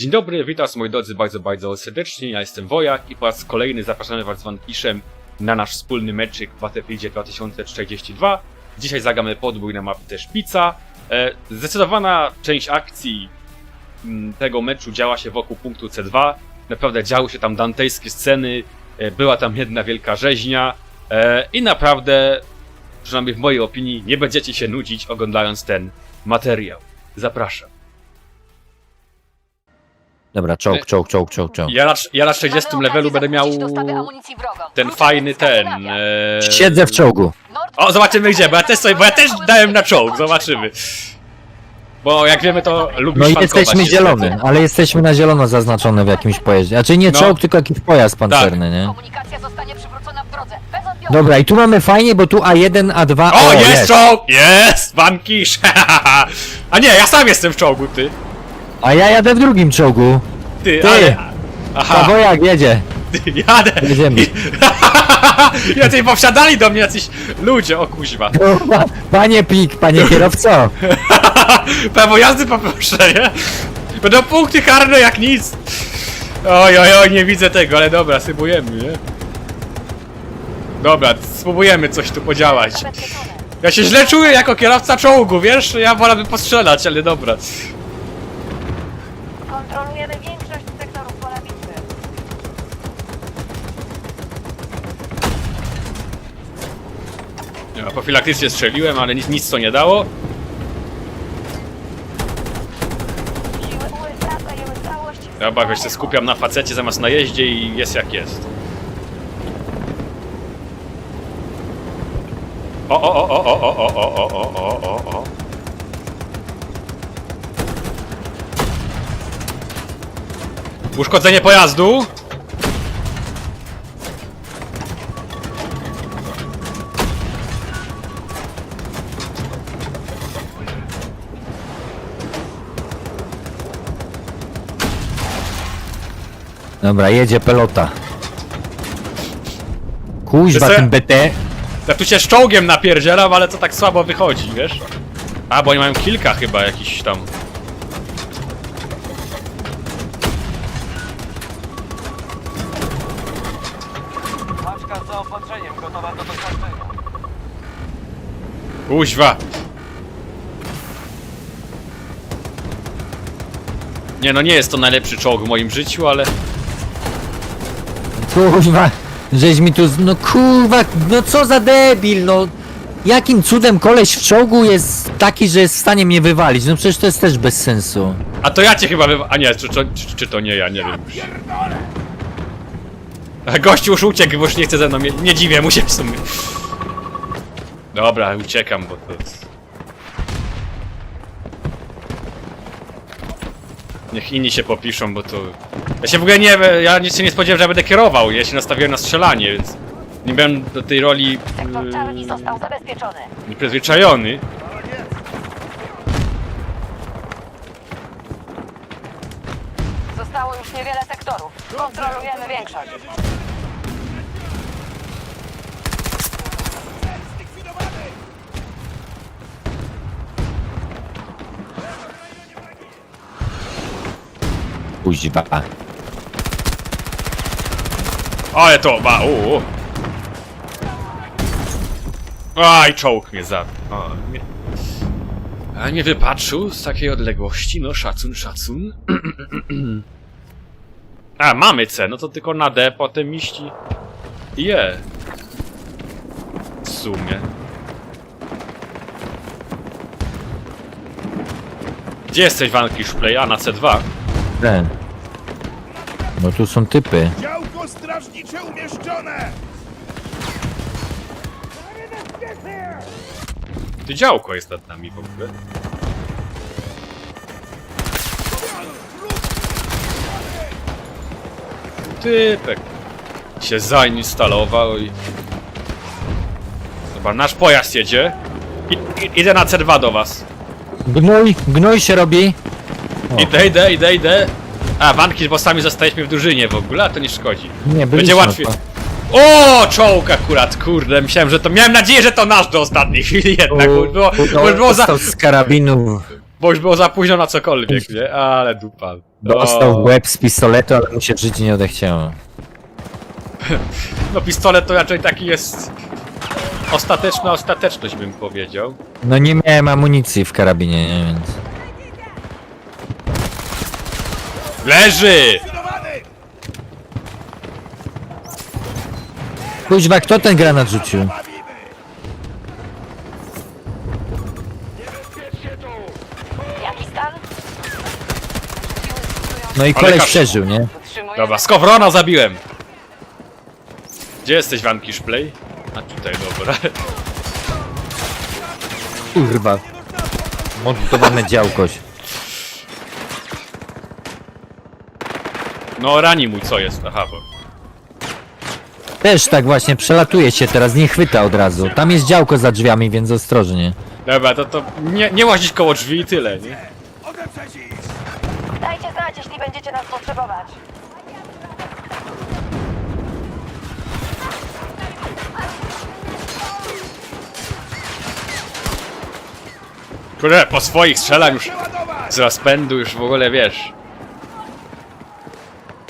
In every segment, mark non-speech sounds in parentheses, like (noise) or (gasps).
Dzień dobry, witam was moi drodzy bardzo, bardzo serdecznie. Ja jestem Wojak i po raz kolejny zapraszamy was z Wankiszem na nasz wspólny meczyk w Battlefieldzie 2042. Dzisiaj zagramy podbój na mapie Szpica. E, Zdecydowana część akcji mm, tego meczu działa się wokół punktu C2. Naprawdę działy się tam dantejskie sceny, e, była tam jedna wielka rzeźnia e, i naprawdę, przynajmniej w mojej opinii, nie będziecie się nudzić oglądając ten materiał. Zapraszam. Dobra, czołg, czołg, czołg, czołg, czołg. Ja na, ja na 40 levelu będę miał ten fajny ten. E... Siedzę w czołgu. O, zobaczymy gdzie, bo ja też sobie, bo ja też dałem na czołg, zobaczymy. Bo jak wiemy to lubisz No i szwankować jesteśmy niestety. zielony, ale jesteśmy na zielono zaznaczone w jakimś pojeździe. Znaczy nie No. czołg, tylko jakiś pojazd pancerny, nie? Komunikacja zostanie przywrócona w drodze. Bez odbioru. Dobra, i tu mamy fajnie, bo tu A1, A2, O, jest czołg! Jest! Bankisz! (laughs) A nie, ja sam jestem w czołgu, ty. A ja jadę w drugim czołgu. Ty, Ty. ale... A Aha, wojak jedzie. ty, jadę! Jedziemy. (laughs) Jacyś powsiadali do mnie jacyś ludzie, o kuźwa. (laughs) Kurwa, Panie Pik, panie kierowco. (laughs) Prawo jazdy poproszę, nie? Będą punkty karne jak nic. Oj, oj, oj, nie widzę tego, ale dobra, spróbujemy, nie? Dobra, spróbujemy coś tu podziałać. Ja się źle czuję jako kierowca czołgu, wiesz? Ja wolałbym postrzelać, ale dobra. Kontrolujemy większość sektorów pola bitwy. Ja profilaktycznie strzeliłem, ale nic, nic to nie dało. Ja jakoś się skupiam na facecie zamiast na jeździe i jest jak jest. O, o, o, o, o, o, o, o, o, o, o, o. Uszkodzenie pojazdu. Dobra, jedzie pelota. Kuźwa, Wiesz co? ten BT. Ja tu się z czołgiem napierdzielam, ale to tak słabo wychodzi, wiesz? A, bo oni mają kilka chyba jakiś tam. Paczka z zaopatrzeniem gotowa do dostarczenia. Kuźwa! Nie no, nie jest to najlepszy czołg w moim życiu, ale... Kurwa, żeś mi tu, no kurwa, no co za debil, no. Jakim cudem koleś w czołgu jest taki, że jest w stanie mnie wywalić? No przecież to jest też bez sensu. A to ja cię chyba wywa... A nie, czy, czy, czy, czy to nie ja, nie wiem. A gościu już uciekł, bo już nie chce ze mną... Nie, nie dziwię mu się w sumie. Dobra, uciekam, bo to... Niech inni się popiszą, bo to... Ja się w ogóle nie... Ja nic się nie spodziewałem, że ja będę kierował. Ja się nastawiłem na strzelanie, więc... Nie byłem do tej roli... Sektor został zabezpieczony. nieprzyzwyczajony. Zostało już niewiele sektorów. Kontrolujemy większość. Kuźwa. Ale to, ba, u, u. Aj, czołg mnie za... O, nie. A nie wypatrzył z takiej odległości, no szacun, szacun. A, mamy C, no to tylko na D, potem iść i... i E. W sumie. Gdzie jesteś, Vanquish Play? A, na C2. Ten. No tu są typy. Działko strażnicze umieszczone! Ty działko jest nad nami w ogóle. Typek się zainstalował i... Dobra, nasz pojazd jedzie. I, i, idę na C2 do was. Gnój, gnój się robi. Idę, idę, idę, idę. A, Wankisz, bo sami zostaliśmy w drużynie w ogóle, a to nie szkodzi. Nie, Będzie byliśmy łatwiej. O, czołg akurat, kurde, myślałem, że to... Miałem nadzieję, że to nasz do ostatniej (laughs) chwili jednak, bo już było, bo już było za... Dostał z karabinu. Bo już było za późno na cokolwiek, nie? Ale dupa. Dostał O. w łeb z pistoletu, ale mu się żyć nie odechciało. (laughs) No pistolet to raczej taki jest... Ostateczna ostateczność bym powiedział. No nie miałem amunicji w karabinie, nie, więc... Leży! Kuźwa, kto ten granat rzucił? Jaki stan? No i koleś kasz- przeżył, nie? Dobra, skowrona zabiłem! Gdzie jesteś, Van Kiszplay? A tutaj, dobra. Kurwa. Montowane działkoś. No rani mój co jest, aha, bo... Też tak właśnie, przelatuje się teraz, nie chwyta od razu. Tam jest działko za drzwiami, więc ostrożnie. Dobra, to to nie, nie łazić koło drzwi i tyle, nie? Dajcie znać, jeśli będziecie nas potrzebować. Kurde, po swoich strzelam już z rozpędu, już w ogóle wiesz.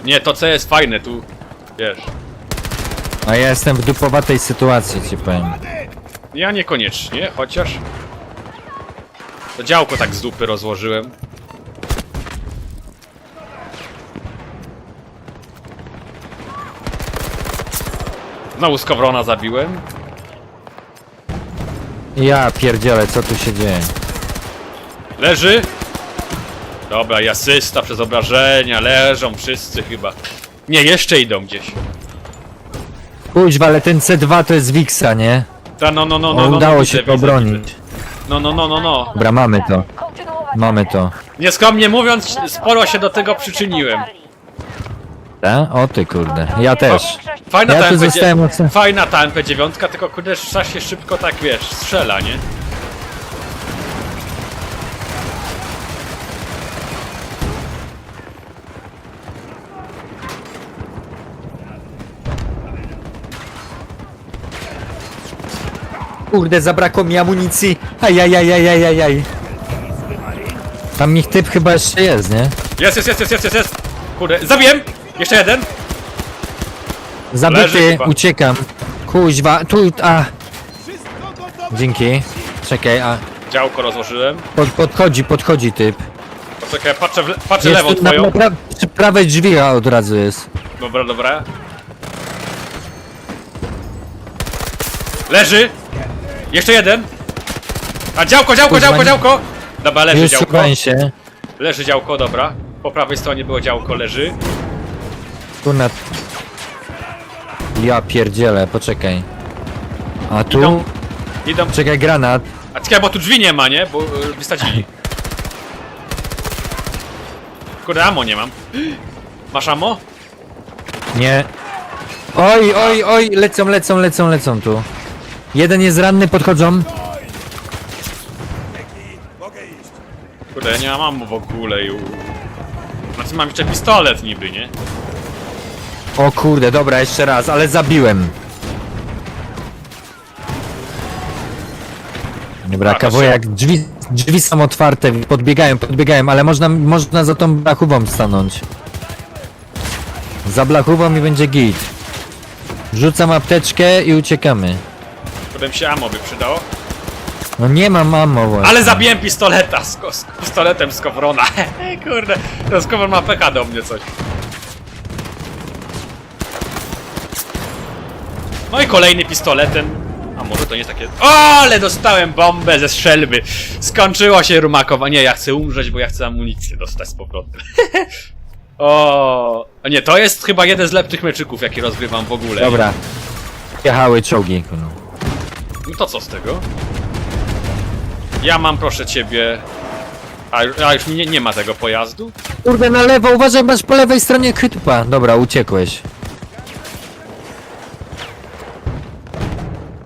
Nie, to co jest fajne, tu, wiesz. A ja jestem w dupowatej sytuacji, ci powiem. Ja niekoniecznie, chociaż... To działko tak z dupy rozłożyłem. Znowu skowrona zabiłem. Ja pierdzielę, co tu się dzieje? Leży! Dobra, i asysta przez obrażenia, leżą wszyscy chyba. Nie, jeszcze idą gdzieś. Kuźwa, ale ten C2 to jest Wixa, nie? Ta, no, no, no, O, no, no, udało no, się to widzę, widzę. No, no, no, no, no. Dobra, mamy to. Mamy to. Nieskromnie mówiąc, sporo się do tego przyczyniłem. Tak? O ty kurde, ja też. Fajna Ja ta tu MP, zostałem ocen- fajna ta MP9, tylko kurde się szybko tak wiesz, strzela, nie? Kurde, zabrakło mi amunicji. Ajajajajajajaj. Tam ich typ chyba jeszcze jest, nie? Jest, jest, jest, jest, jest, jest, jest! Kurde, zabiłem! Jeszcze jeden! Leży Zabity, chyba. uciekam. Kuźwa, tu, a, dzięki. Czekaj, a, Działko rozłożyłem. pod, podchodzi, podchodzi typ. Poczekaj, patrzę, w le patrzę Jest lewo tu na, twoją. na pra przy prawej drzwi a od razu jest. Dobra, dobra. Leży! Jeszcze jeden! A działko, działko, działko, działko! Dobra, leży Już działko. się. Leży działko, dobra. Po prawej stronie było działko, leży. Tu na... Ja pierdzielę, poczekaj. A tu... Idą. Idą. Czekaj, granat. A czekaj, bo tu drzwi nie ma, nie? Bo y, wysadzili. Kurde, ammo nie mam. (gasps) Masz ammo? Nie. Oj, oj, oj, lecą, lecą, lecą, lecą tu. Jeden jest ranny, podchodzą. Kurde, ja nie mam ammo w ogóle i... Znaczy mam jeszcze pistolet niby, nie? O kurde, dobra, jeszcze raz, ale zabiłem. Dobra, A, to kawojak, drzwi, drzwi są otwarte, podbiegają, podbiegają, ale można, można za tą blachową stanąć. Za blachową i będzie git. Rzucam apteczkę i uciekamy. Mi się ammo by przydało. No nie mam ammo właśnie. Ale zabiłem pistoleta z, ko- z pistoletem z Kowrona. (laughs) Kurde, ten Skowron ma PK do mnie coś. No i kolejny pistoletem. A może to nie takie... O, ale dostałem bombę ze strzelby. Skończyło się rumakowanie. Nie, ja chcę umrzeć, bo ja chcę amunicję dostać z powrotem. (laughs) o, a nie, to jest chyba jeden z lepszych meczyków, jaki rozgrywam w ogóle. Dobra. Jechały czołgi. kurwa. No to co z tego? Ja mam, proszę ciebie... A, a już nie, nie ma tego pojazdu? Kurde, na lewo, uważaj, masz po lewej stronie krytupa. Dobra, uciekłeś.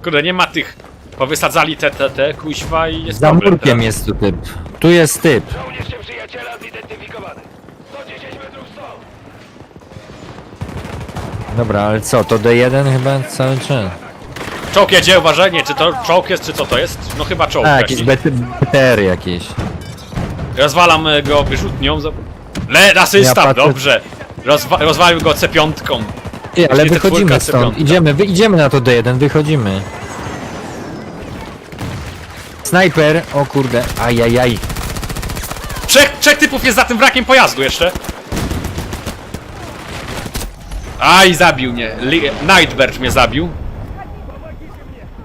Kurde, nie ma tych... Powysadzali te, te, te, kuźwa i jest Za problem murkiem teraz. jest tu typ. Tu jest typ. Żołnierz przyjaciela zidentyfikowany! 110 metrów stąd! Dobra, ale co, to D1 chyba cały czas. Czołg jedzie, uważaj, nie, czy to czołg jest, czy co to jest? No chyba czołg A, jakiś. jakieś BT BTR jakieś. Rozwalam e, go wyrzutnią. za- Le, asysta, Ja patrzę- dobrze. Rozwa rozwalił go C5. Ty, ale te wychodzimy czwórka, stąd. Idziemy, wy, idziemy na to D1, wychodzimy. Snajper, o kurde, ajajaj. Trzech, trzech typów jest za tym wrakiem pojazdu jeszcze. Aj, zabił mnie. Li Nightbird mnie zabił.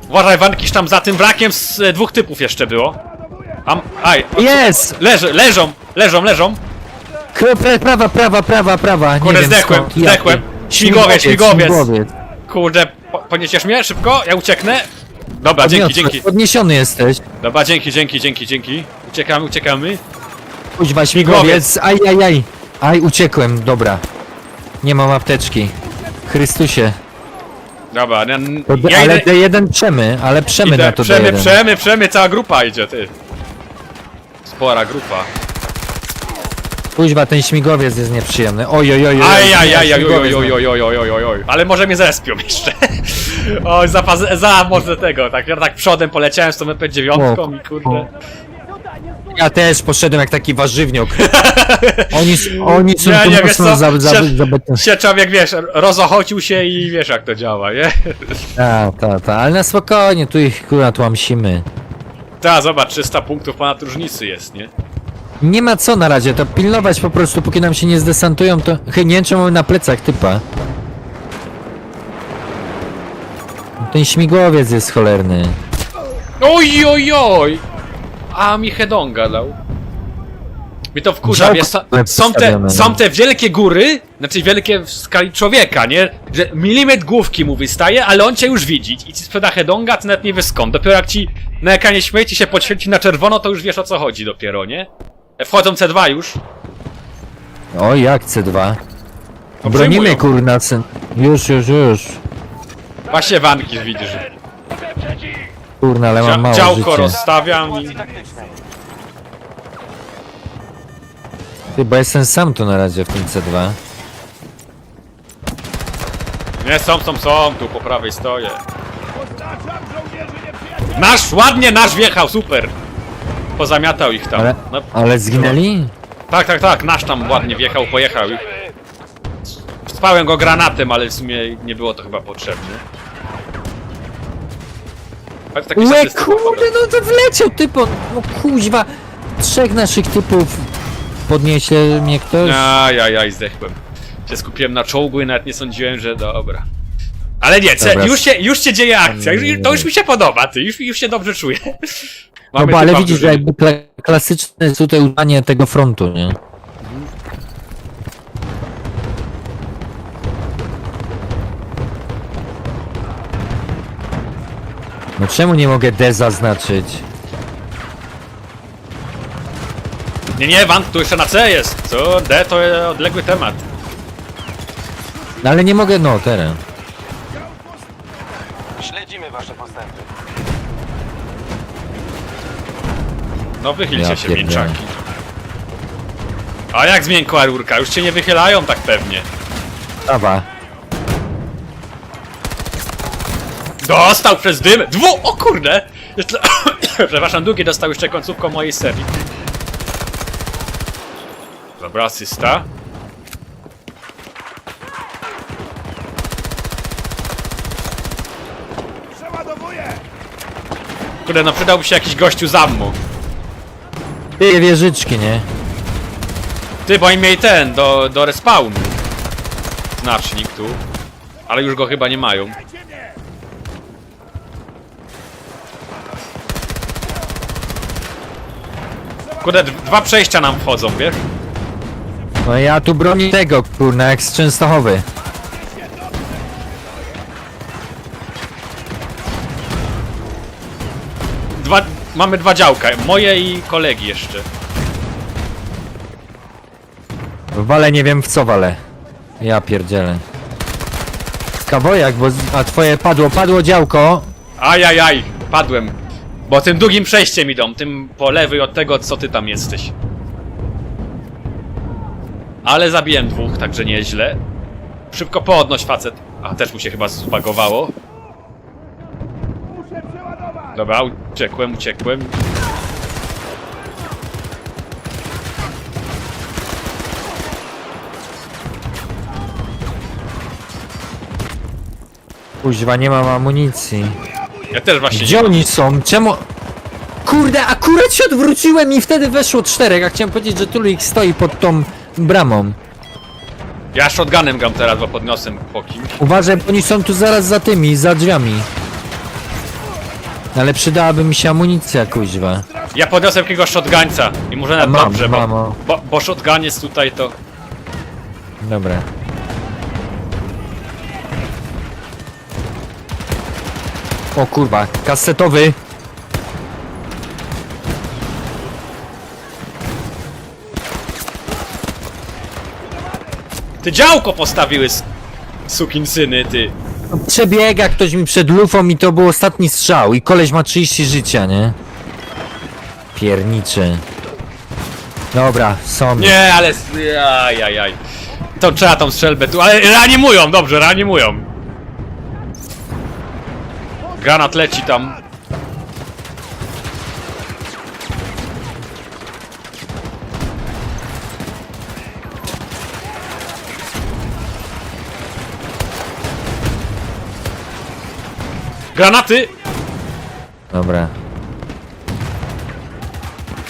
Uważaj, Wankisz, tam za tym wrakiem z e, dwóch typów jeszcze było. Am, aj, Jest! leży, leżą, leżą, leżą. K- pra- Prawa, prawa, prawa, prawa. Nie Kurde, wiem zdechłem, skąd. Zdechłem. Śmigłowiec, śmigłowiec. Kurde, po poniesiesz mnie szybko? Ja ucieknę. Dobra, dzięki, Podniosłeś, dzięki. Podniesiony jesteś. Dobra, dzięki, dzięki, dzięki, dzięki. Uciekamy, uciekamy. Kuźwa, śmigłowiec, ajajaj. Aj, uciekłem, dobra. Nie mam apteczki. Chrystusie. Dobra, ja, To D, ja ale idę, D1 przemy, ale przemy idę na to przemy, D1. przemy, przemy, cała grupa idzie, ty. Spora grupa. Kuźwa, ten śmigłowiec jest nieprzyjemny. Oj, oj, oj, oj. Aj, aj, aj, aj, oj, oj, oj, oj, oj, oj, oj, oj. Ale może mnie zespią (laughs) jeszcze. Oj, za, faz- za może tego, tak, ja tak przodem poleciałem z tą MP9 i kurde. Ja też poszedłem jak taki warzywniok. Oni, s- oni są Nie, tu nie, wiesz mocno co, za, za, się człowiek, wiesz, rozochocił się i wiesz jak to działa, nie? Ta, ta, ta, ale na spokojnie, tu ich kurwa tłamsimy. Ta, zobacz, 300 punktów ponad różnicy jest, nie? Nie ma co na razie, to pilnować po prostu, póki nam się nie zdesantują, to chynięczą mamy na plecach typa. Ten śmigłowiec jest cholerny. Oj, oj, oj! A mi hedonga dał. Mnie to wkurza, wiesz, są- są te, są te wielkie góry, znaczy wielkie w skali człowieka, nie? Że milimetr główki mu wystaje, ale on cię już widzi i ci sprzeda hedonga, ty nawet nie wiesz skąd. Dopiero jak ci na ekranie śmieci się podświeci na czerwono, to już wiesz o co chodzi dopiero, nie? E, Wchodzą C2 już. O, jak C2. No, Bronimy kurna, syn. Już, już, już. Właśnie Wanki widzisz. Kurna, ale mam Dzia mało działko życia. rozstawiam i... Ty, bo jestem sam tu na razie w tym C2. Nie, są, są, są, tu po prawej stoję. Nasz, ładnie nasz wjechał, super! Pozamiatał ich tam. Ale, No, ale zginęli? tak, tak, tak, nasz tam ładnie wjechał, pojechał. Spałem go granatem, ale w sumie nie było to chyba potrzebne. Łe, statystyki. kurde, no to wleciał typo. No kuźwa. Trzech naszych typów. Podniesie mnie ktoś? Ajajaj, zdechłem. Się skupiłem na czołgu i nawet nie sądziłem, że dobra. Ale nie, ce, Dobra. już, się, już się dzieje akcja, już, to już mi się podoba, ty, już, już się dobrze czuję. (laughs) No Mamy bo ale typa w widzisz, że drużynie. jakby kla klasyczne tutaj udanie tego frontu, nie? No czemu nie mogę D zaznaczyć? Nie, nie, Van, tu jeszcze na C jest. Co? D to jest odległy temat. No ale nie mogę, no teraz. Śledzimy wasze postępy. No wychylcie Ja się, pierdolę. mięczaki. A jak zmiękła rurka? Już cię nie wychylają tak pewnie. Prawa. Dostał przez dym! Dwu! O kurde! Jeszcze... (coughs) Przepraszam, drugi dostał jeszcze końcówką mojej serii. Dobra, asysta. Kurde, no przydałby się jakiś gościu za mną. Ty wieżyczki, nie? Ty, bo oni mieli ten, do, do respawnu. Znacznik tu. Ale już go chyba nie mają. Kurde, d- dwa przejścia nam wchodzą, wiesz? No ja tu bronię tego, kurna, jak z Częstochowy. Dwa, mamy dwa działka, moje i kolegi jeszcze. Wale nie wiem w co wale. Ja pierdzielę. Kawojak, bo... z- A twoje padło, padło działko. Ajajaj, padłem. Bo tym długim przejściem idą, tym po lewej od tego, co ty tam jesteś. Ale zabiłem dwóch, także nieźle. Szybko poodnoś facet. A, też mu się chyba zbagowało. Dobra, uciekłem, uciekłem. Kuźwa, nie mam amunicji. Ja też właśnie Gdzie nie oni są? Czemu... Kurde, akurat się odwróciłem i wtedy weszło czterech, a chciałem powiedzieć, że ich stoi pod tą bramą. Ja shotgunem gram teraz, bo podniosłem po kimś. Uważaj, bo oni są tu zaraz za tymi, za drzwiami. Ale przydałaby mi się amunicja, kuźwa. Ja podniosłem jakiegoś shotgańca i może nawet Mam, dobrze, bo, mam, o. bo, bo shotgun jest tutaj to... Dobra. O kurwa, kasetowy. Ty działko postawiły, s- sukinsyny, ty. Przebiega ktoś mi przed lufą i to był ostatni strzał i koleś ma 30 życia, nie? Pierniczy. Dobra, są. Nie, ale... s- Ajajaj. To trzeba tą strzelbę tu, ale reanimują, dobrze, reanimują. Granat leci tam. Granaty! Dobra.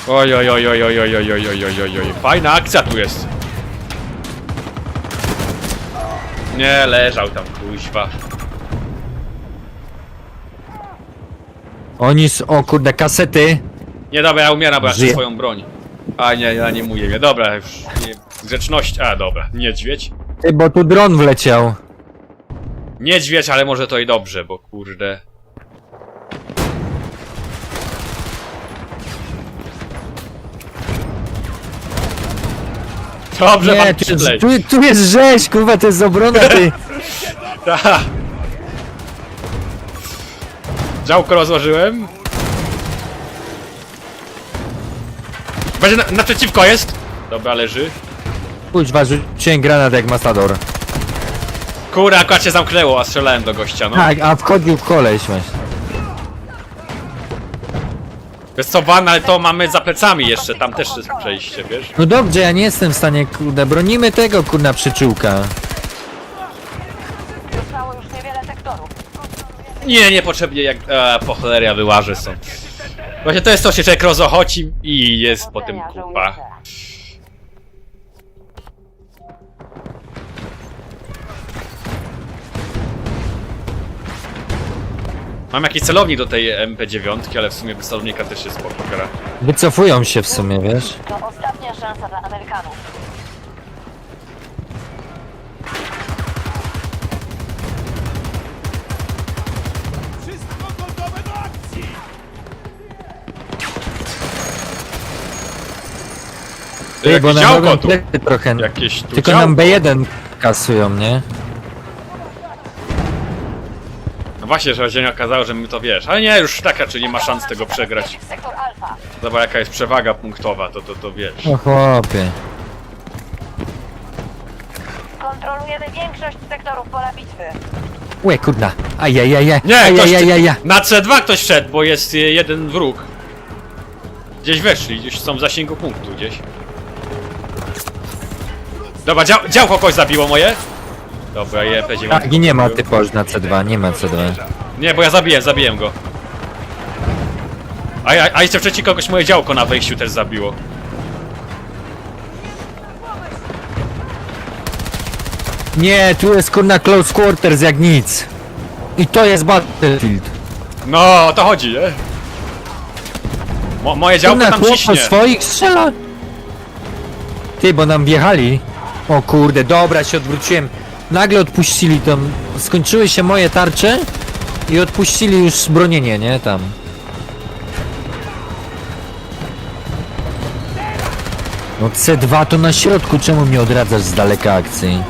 Oj, oj, oj, oj, oj, oj, oj, oj, oj, oj, oj, oj. Fajna akcja tu jest. Nie, leżał tam, kuźwa. Oni s... O kurde, kasety. Nie, dobra, ja umieram, bo ja chcę Żyje. swoją broń. A nie, ja nie mówię. Dobra, już nie, grzeczność. A, dobra, niedźwiedź. Ty, bo tu dron wleciał. Niedźwiedź, ale może to i dobrze, bo kurde. Dobrze, Nie, pan tu, jest- tu, tu jest rzeź, kurwa, to jest obrona, ty. (laughs) Ta. Działko rozłożyłem. Będzie na, naprzeciwko jest. Dobra, leży. Kuźwa, rzuciłem granat jak Matador. Kurde, akurat się zamknęło, a strzelałem do gościa, no. Tak, a wchodził koleś właśnie. Wiesz co, van, ale to mamy za plecami jeszcze, tam też jest przejście, wiesz? No dobrze, ja nie jestem w stanie, kurde, bronimy tego, kurna, przyczółka. Zostało już niewiele sektorów. Nie, niepotrzebnie jak... A, po choleria wyłaże są. Właśnie to jest to, się człowiek rozochoci i jest potem Powodzenia, kupa. Mam jakiś celownik do tej MP9, ale w sumie bez celownika też jest spoko gra. Wycofują się w sumie, wiesz? To ostatnia szansa dla Amerykanów. Ty, bo Jakieś nam działko robią tu. plecy trochę. Jakieś tu Tylko działko. nam B1 kasują, nie? No właśnie, że się nie okazało, że my to wiesz. Ale nie, już tak raczej nie ma szans tego przegrać. Sektor Alfa. Zobacz jaka jest przewaga punktowa, to to, to wiesz. O chłopie. Kontrolujemy większość sektorów pola bitwy. Łe, kurna. Ajajajaj. Nie, ktoś, na C2 ktoś wszedł, bo jest y, jeden wróg. Gdzieś weszli, gdzieś są w zasięgu punktu, gdzieś. Dobra, dział, działko kogoś zabiło moje. Dobra, je P9. Tak, i nie ma typoż na C2, nie ma C2. Nie, bo ja zabiłem, zabiłem go. A, a, a jeszcze wcześniej kogoś moje działko na wejściu też zabiło. Nie, tu jest kurna close quarters jak nic. I to jest Battlefield. No, o to chodzi, nie? Mo, moje działko Kurna tam chłop ciśnie. swoich strzela. Ty, bo nam wjechali. O kurde, dobra, się odwróciłem. Nagle odpuścili tam, skończyły się moje tarcze i odpuścili już bronienie, nie, tam. No C2 to na środku, czemu mnie odradzasz z daleka akcji?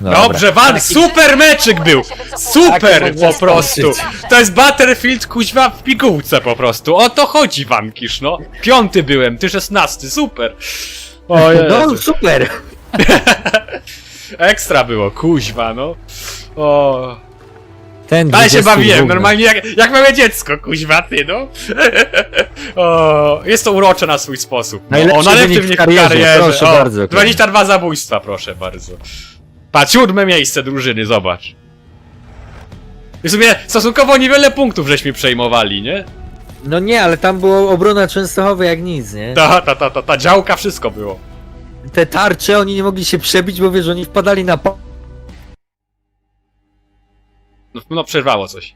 Dobra. Dobrze, Van, super meczyk był! Super po prostu! To jest Battlefield kuźwa w pigułce po prostu. O to chodzi, Wankisz, no. Piąty byłem, ty szesnasty, super! O No super! (laughs) Ekstra było, kuźwa, no. O. Ten Ale się 20 bawiłem, gówno. normalnie jak, jak małe dziecko, kuźwa, ty, no. (laughs) o, jest to urocze na swój sposób. No, Najlepszy o, najlepszy wynik w karierze, proszę o, bardzo, 22 zabójstwa, proszę bardzo. Patrz, siódme miejsce drużyny, zobacz. I w sumie stosunkowo niewiele punktów żeśmy przejmowali, nie? No nie, ale tam było obrona Częstochowa jak nic, nie? Ta, ta, ta, ta, ta działka, wszystko było. Te tarcze, oni nie mogli się przebić, bo wiesz, oni wpadali na. No, no przerwało coś.